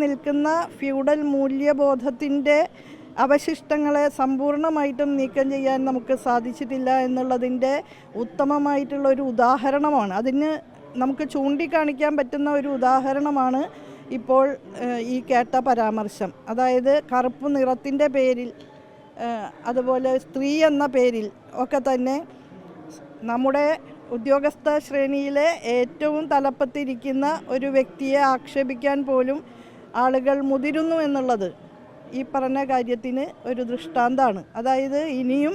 നിൽക്കുന്ന ഫ്യൂഡൽ മൂല്യബോധത്തിന്റെ അവശിഷ്ടങ്ങളെ സമ്പൂർണമായിട്ടും നീക്കം ചെയ്യാൻ നമുക്ക് സാധിച്ചിട്ടില്ല എന്നുള്ളതിന്റെ ഉത്തമമായിട്ടുള്ള ഒരു ഉദാഹരണമാണ്. അതിന് നമുക്ക് ചൂണ്ടിക്കാണിക്കാൻ പറ്റുന്ന ഒരു ഉദാഹരണമാണ് ഇപ്പോൾ ഈ കേട്ട പരാമർശം. അതായത് കറുപ്പ് നിറത്തിന്റെ പേരിൽ അതുപോലെ സ്ത്രീ എന്ന പേരിൽ ഒക്കെ തന്നെ നമ്മുടെ ഉദ്യോഗസ്ഥ ശ്രേണിയിലെ ഏറ്റവും തലപ്പത്തിരിക്കുന്ന ഒരു വ്യക്തിയെ ആക്ഷേപിക്കാൻ പോലും ആളുകൾ മുതിരുന്നു എന്നുള്ളത് ഈ പറഞ്ഞ കാര്യത്തിന് ഒരു ദൃഷ്ടാന്താണ്. അതായത് ഇനിയും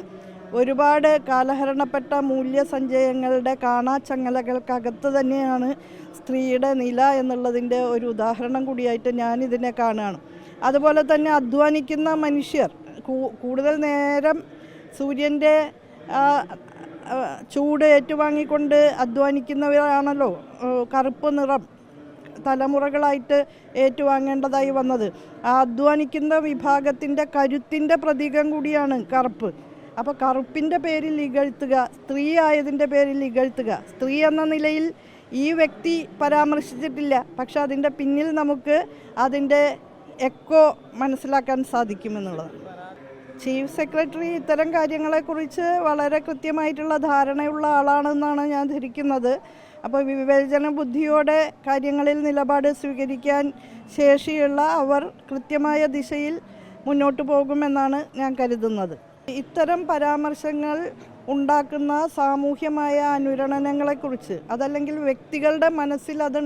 ഒരുപാട് കാലഹരണപ്പെട്ട മൂല്യസഞ്ചയങ്ങളുടെ കാണാച്ചങ്ങലകൾക്കകത്ത് തന്നെയാണ് സ്ത്രീയുടെ നില എന്നുള്ളതിന്റെ ഒരു ഉദാഹരണം കൂടിയായിട്ട് ഞാനിതിനെ കാണുകയാണ്. അതുപോലെ തന്നെ അധ്വാനിക്കുന്ന മനുഷ്യർ കൂടുതൽ നേരം സൂര്യന്റെ ചൂട് ഏറ്റുവാങ്ങിക്കൊണ്ട് അധ്വാനിക്കുന്നവരാണല്ലോ കറുപ്പ് നിറം. തലമുറകളായിട്ട് ഏറ്റുവാങ്ങേണ്ടതായി വന്നത്. അധ്വാനിക്കുന്ന വിഭാഗത്തിന്റെ കരുത്തിന്റെ പ്രതീകം കൂടിയാണ് കറുപ്പ്. അപ്പോൾ കറുപ്പിന്റെ പേരിൽ ഇകഴ്ത്തുക സ്ത്രീ ആയതിന്റെ പേരിൽ ഇകഴ്ത്തുക. സ്ത്രീ എന്ന നിലയിൽ ഈ വ്യക്തി പരാമർശിച്ചിട്ടില്ല. പക്ഷെ അതിന്റെ പിന്നിൽ നമുക്ക് അതിന്റെ എക്കോ മനസ്സിലാക്കാൻ സാധിക്കുമെന്നുള്ളതാണ്. ചീഫ് സെക്രട്ടറി ഇത്തരം കാര്യങ്ങളെക്കുറിച്ച് വളരെ കൃത്യമായിട്ടുള്ള ധാരണയുള്ള ആളാണെന്നാണ് ഞാൻ ധരിക്കുന്നത്. അപ്പോൾ വിവേചന ബുദ്ധിയോടെ കാര്യങ്ങളിൽ നിലപാട് സ്വീകരിക്കാൻ ശേഷിയുള്ള അവർ കൃത്യമായ ദിശയിൽ മുന്നോട്ട് പോകുമെന്നാണ് ഞാൻ കരുതുന്നത്. ഇത്തരം പരാമർശങ്ങൾ ഉണ്ടാക്കുന്ന സാമൂഹ്യമായ അനുരണനങ്ങളെക്കുറിച്ച് അതല്ലെങ്കിൽ വ്യക്തികളുടെ മനസ്സിൽ അത്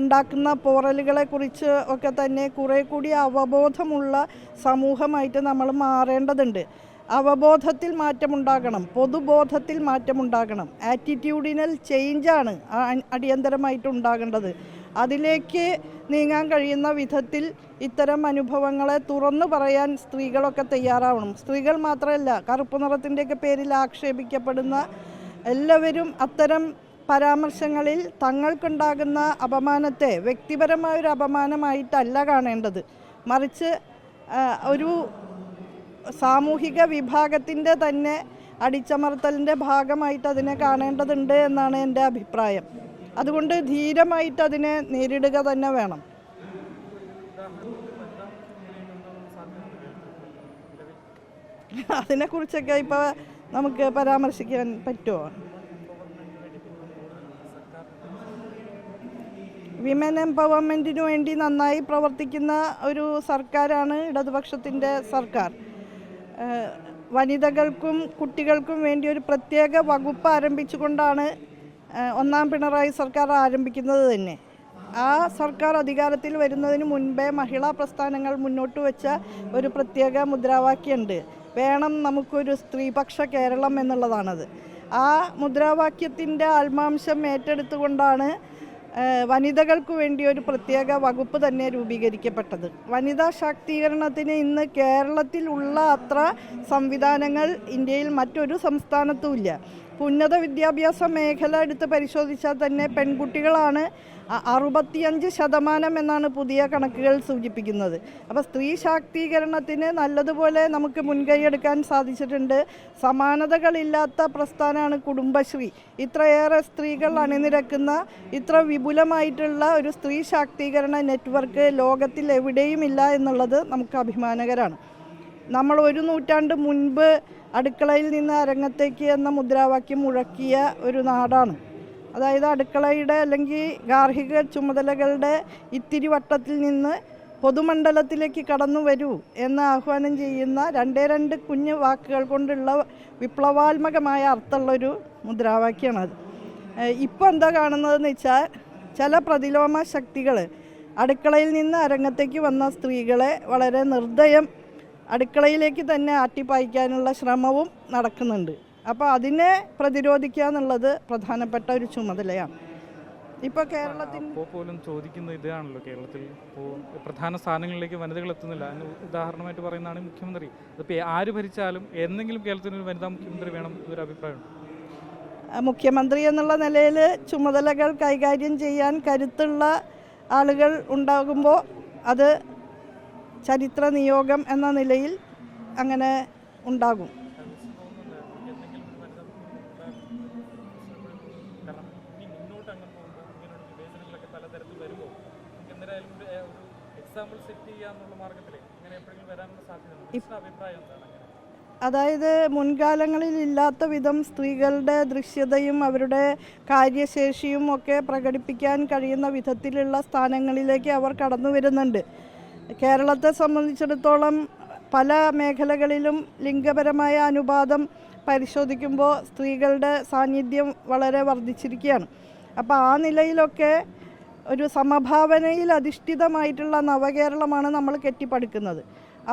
ഉണ്ടാക്കുന്ന പോറലുകളെക്കുറിച്ച് ഒക്കെ തന്നെ കുറേ കൂടി അവബോധമുള്ള സമൂഹമായിട്ട് നമ്മൾ മാറേണ്ടതുണ്ട്. അവബോധത്തിൽ മാറ്റമുണ്ടാകണം പൊതുബോധത്തിൽ മാറ്റമുണ്ടാകണം. ആറ്റിറ്റ്യൂഡിനൽ ചേഞ്ചാണ് അടിയന്തരമായിട്ട് ഉണ്ടാകേണ്ടത് അതിലേക്ക് നീങ്ങാൻ കഴിയുന്ന വിധത്തിൽ ഇത്തരം അനുഭവങ്ങളെ തുറന്നു പറയാൻ സ്ത്രീകളൊക്കെ തയ്യാറാവണം. സ്ത്രീകൾ മാത്രമല്ല കറുപ്പ് നിറത്തിന്റെയൊക്കെ പേരിൽ ആക്ഷേപിക്കപ്പെടുന്ന എല്ലാവരും അത്തരം പരാമർശങ്ങളിൽ തങ്ങൾക്കുണ്ടാകുന്ന അപമാനത്തെ വ്യക്തിപരമായ ഒരു അപമാനമായിട്ടല്ല കാണേണ്ടത്. മറിച്ച് ഒരു സാമൂഹിക വിഭാഗത്തിന്റെ തന്നെ അടിച്ചമർത്തലിന്റെ ഭാഗമായിട്ട് അതിനെ കാണേണ്ടതുണ്ട് എന്നാണ് എന്റെ അഭിപ്രായം. അതുകൊണ്ട് ധീരമായിട്ട് അതിനെ നേരിടുക തന്നെ വേണം. അതിനെക്കുറിച്ചൊക്കെ ഇപ്പോൾ നമുക്ക് പരാമർശിക്കാൻ പറ്റുമോ? വിമൻ എംപവർമെന്റിനു വേണ്ടി നന്നായി പ്രവർത്തിക്കുന്ന ഒരു സർക്കാരാണ് ഇടതുപക്ഷത്തിന്റെ സർക്കാർ. വനിതകൾക്കും കുട്ടികൾക്കും വേണ്ടി ഒരു പ്രത്യേക വകുപ്പ് ആരംഭിച്ചുകൊണ്ടാണ് ഒന്നാം പിണറായി സർക്കാർ ആരംഭിക്കുന്നത് തന്നെ. ആ സർക്കാർ അധികാരത്തിൽ വരുന്നതിന് മുൻപേ മഹിളാ പ്രസ്ഥാനങ്ങൾ മുന്നോട്ട് വെച്ച ഒരു പ്രത്യേക മുദ്രാവാക്യമുണ്ട്. വേണം നമുക്കൊരു സ്ത്രീപക്ഷ കേരളം എന്നുള്ളതാണത്. ആ മുദ്രാവാക്യത്തിന്റെ ആത്മാംശം ഏറ്റെടുത്തുകൊണ്ടാണ് വനിതകൾക്ക് വേണ്ടി ഒരു പ്രത്യേക വകുപ്പ് തന്നെ രൂപീകരിക്കപ്പെട്ടത്. വനിതാ ശാക്തീകരണത്തിന് ഇന്ന് കേരളത്തിലുള്ള അത്ര സംവിധാനങ്ങൾ ഇന്ത്യയിൽ മറ്റൊരു സംസ്ഥാനത്തുമില്ല ഉന്നത വിദ്യാഭ്യാസ മേഖല എടുത്ത് പരിശോധിച്ചാൽ തന്നെ പെൺകുട്ടികളാണ് അറുപത്തിയഞ്ച് ശതമാനം എന്നാണ് പുതിയ കണക്കുകൾ സൂചിപ്പിക്കുന്നത്. അപ്പോൾ സ്ത്രീ ശാക്തീകരണത്തിന് നല്ലതുപോലെ നമുക്ക് മുൻകൈയെടുക്കാൻ സാധിച്ചിട്ടുണ്ട്. സമാനതകളില്ലാത്ത പ്രസ്ഥാനമാണ് കുടുംബശ്രീ. ഇത്രയേറെ സ്ത്രീകൾ അണിനിരക്കുന്ന ഇത്ര വിപുലമായിട്ടുള്ള ഒരു സ്ത്രീ ശാക്തീകരണ നെറ്റ്വർക്ക് ലോകത്തിൽ എവിടെയുമില്ല എന്നുള്ളത് നമുക്ക് അഭിമാനകരമാണ് നമ്മൾ ഒരു നൂറ്റാണ്ട് മുൻപ് അടുക്കളയിൽ നിന്ന് അരങ്ങത്തേക്ക് എന്ന മുദ്രാവാക്യം മുഴക്കിയ ഒരു നാടാണ്. അതായത് അടുക്കളയുടെ അല്ലെങ്കിൽ ഗാർഹിക ചുമതലകളുടെ ഇത്തിരി വട്ടത്തിൽ നിന്ന് പൊതുമണ്ഡലത്തിലേക്ക് കടന്നു വരൂ എന്ന് ആഹ്വാനം ചെയ്യുന്ന രണ്ടേ രണ്ട് കുഞ്ഞു വാക്കുകൾ കൊണ്ടുള്ള വിപ്ലവാത്മകമായ അർത്ഥമുള്ളൊരു മുദ്രാവാക്യമാണത്. ഇപ്പോൾ എന്താ കാണുന്നതെന്ന് വെച്ചാൽ ചില പ്രതിലോമ ശക്തികൾ അടുക്കളയിൽ നിന്ന് അരങ്ങത്തേക്ക് വന്ന സ്ത്രീകളെ വളരെ നിർദ്ദയം അടുക്കളയിലേക്ക് തന്നെ ആട്ടിപ്പായിക്കാനുള്ള ശ്രമവും നടക്കുന്നുണ്ട്. അപ്പോൾ അതിനെ പ്രതിരോധിക്കുക എന്നുള്ളത് പ്രധാനപ്പെട്ട ഒരു ചുമതലയാണ്. ഇപ്പോൾ കേരളത്തിൽ പോലും ചോദിക്കുന്ന ഇതാണല്ലോ കേരളത്തിൽ ഇപ്പോൾ പ്രധാന സ്ഥാനങ്ങളിലേക്ക് വനിതകൾ എത്തുന്നില്ല. അതിന് ഉദാഹരണമായിട്ട് പറയുന്നതാണ് മുഖ്യമന്ത്രി. അതിപ്പോൾ ആര് ഭരിച്ചാലും എന്തെങ്കിലും കേരളത്തിന് ഒരു വനിതാ മുഖ്യമന്ത്രി വേണം എന്നൊരു അഭിപ്രായമുണ്ട് മുഖ്യമന്ത്രി എന്നുള്ള നിലയിൽ ചുമതലകൾ കൈകാര്യം ചെയ്യാൻ കരുത്തുള്ള ആളുകൾ ഉണ്ടാകുമ്പോൾ അത് ചരിത്ര നിയോഗം എന്ന നിലയിൽ അങ്ങനെ ഉണ്ടാകും. അതായത് മുൻകാലങ്ങളിൽ ഇല്ലാത്ത വിധം സ്ത്രീകളുടെ ദൃശ്യതയും അവരുടെ കാര്യശേഷിയും ഒക്കെ പ്രകടിപ്പിക്കാൻ കഴിയുന്ന വിധത്തിലുള്ള സ്ഥാനങ്ങളിലേക്ക് അവർ കടന്നു വരുന്നുണ്ട് കേരളത്തെ സംബന്ധിച്ചിടത്തോളം പല മേഖലകളിലും ലിംഗപരമായ അനുപാതം പരിശോധിക്കുമ്പോൾ സ്ത്രീകളുടെ സാന്നിധ്യം വളരെ വർദ്ധിച്ചിരിക്കുകയാണ്. അപ്പോൾ ആ നിലയിലൊക്കെ ഒരു സമഭാവനയിൽ അധിഷ്ഠിതമായിട്ടുള്ള നവകേരളമാണ് നമ്മൾ കെട്ടിപ്പടുക്കുന്നത്.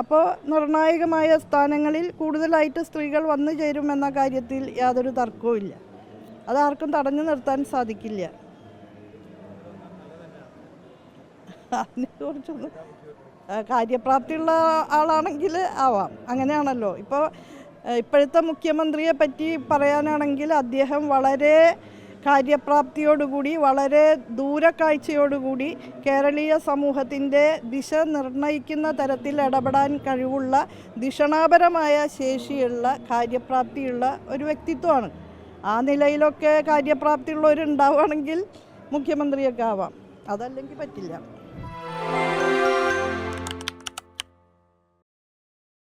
അപ്പോൾ നിർണായകമായ സ്ഥാനങ്ങളിൽ കൂടുതലായിട്ട് സ്ത്രീകൾ വന്നു ചേരുമെന്ന കാര്യത്തിൽ യാതൊരു തർക്കവും ഇല്ല അതാർക്കും തടഞ്ഞു നിർത്താൻ സാധിക്കില്ല. അതിനെക്കുറിച്ചൊന്നും കാര്യപ്രാപ്തിയുള്ള ആളാണെങ്കിൽ ആവാം. അങ്ങനെയാണല്ലോ. ഇപ്പോൾ ഇപ്പോഴത്തെ മുഖ്യമന്ത്രിയെ പറ്റി പറയാനാണെങ്കിൽ അദ്ദേഹം വളരെ കാര്യപ്രാപ്തിയോടുകൂടി വളരെ ദൂരക്കാഴ്ചയോടുകൂടി കേരളീയ സമൂഹത്തിന്റെ ദിശ നിർണയിക്കുന്ന തരത്തിൽ ഇടപെടാൻ കഴിവുള്ള ദിഷണാപരമായ ശേഷിയുള്ള കാര്യപ്രാപ്തിയുള്ള ഒരു വ്യക്തിത്വമാണ്. ആ നിലയിലൊക്കെ കാര്യപ്രാപ്തിയുള്ളവരുണ്ടാവുകയാണെങ്കിൽ മുഖ്യമന്ത്രിയൊക്കെ ആവാം. അതല്ലെങ്കിൽ പറ്റില്ല.